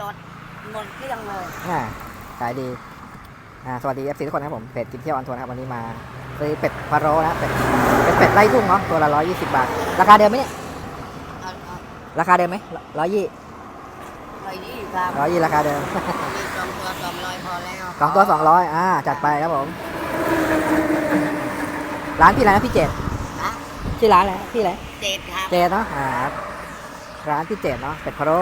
จอดหมดเกลี้ยงเลยอ่าขายดีอ่าสวัสดี FC ทุกคนนะครับผมเพจกินเที่ยวออนทัวร์นะครับวันนี้มาซื้อเป็ดพะโล้นะเป็ดเป็นเป็ดไล่ทุ่งเนาะตัวละร้อยยี่สิบบาท ราคาเดิมไหมเนี่ยเอาเอาราคาเดิมไหมร้อยยี่ไปดีครับร้อยยี่ราคาเดิม มีสองตัวสองร้อยพอแล้วสองตัวสองร้อยอ่า จัดไปครับผม ร้านพี่อะไรนะพี่เจดนะชื่อร้านอะไรพี่อะไรเจ็ดครับเจดเนาะอ่าครับร้านพี่เจดเนาะเป็ดพะโล้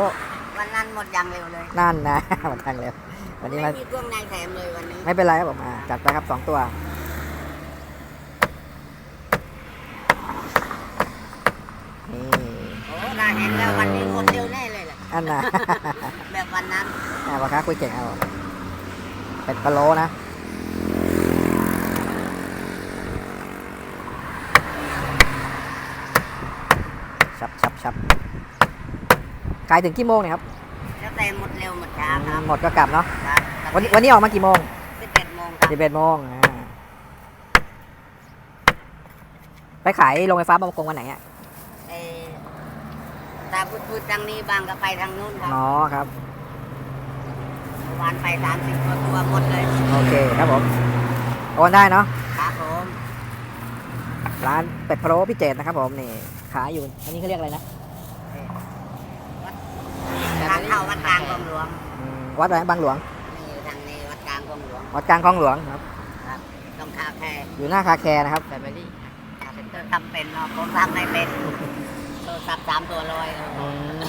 วันนั้นหมดอย่างเร็วเลย นั่นนะ หมดทางเร็ววันนี้ไม่มามีเครื่องในแถมเลยวันนี้ ไม่เป็นไรครับผมอ่าจัดไปครับสองตัว นี่โอ้ได้เห็นแล้ววันนี้หมดเร็วแน่เลยแหละอันน่ะ แบบวันนั้นอ่าพ่อค้าคุยเก่งครับผมเป็ดพะโล้นะ ชับชับชับ ขายถึงกี่โมงเนี่ยครับแล้วแต่หมดเร็วหมดช้าครับหมดก็กลับเนาะครับวันนี้วันนี้ออกมากี่โมงสิบเอ็ดโมงครับสิบเอ็ดโมงอ่าไปขายโรงไฟฟ้าบางประกงวันไหนอะเออตาพูดพูดทางนี้บางก็ไปทางนู้นครับอ๋อครับเมื่อวานไปสามสิบกว่าตัวหมดเลย โอเคครับผมโอนได้เนาะครับผมร้านเป็ดพะโล้พี่เจตนะครับผมนี่ขายอยู่ อันนี้เขาเรียกอะไรนะ ทางเข้าวัดกลางกรมหลวง อืม วัดอะไรบางหลวงนี่อยู่ทางนี้วัดกลางกรมหลวงวัดกลางคลองหลวงครับต้องคาแค่อยู่หน้าคาแคร์นะครับแฟมิลี่คาเซ็นเตอร์ทำเป็นเนาะผมทำไม่เป็นโทรศัพท์สามตัวลอยเอออืม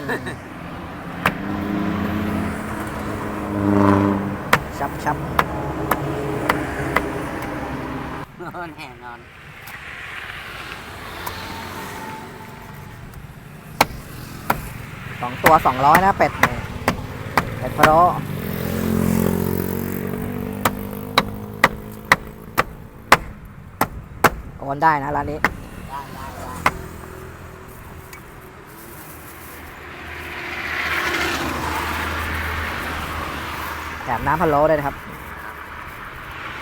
ชับชับแน่นอนสองตัวสองร้อยนะเป็ดนี่ เป็ดพะโล้โอนได้นะร้านนี้แถมน้ำพะโล้ด้วยนะครับ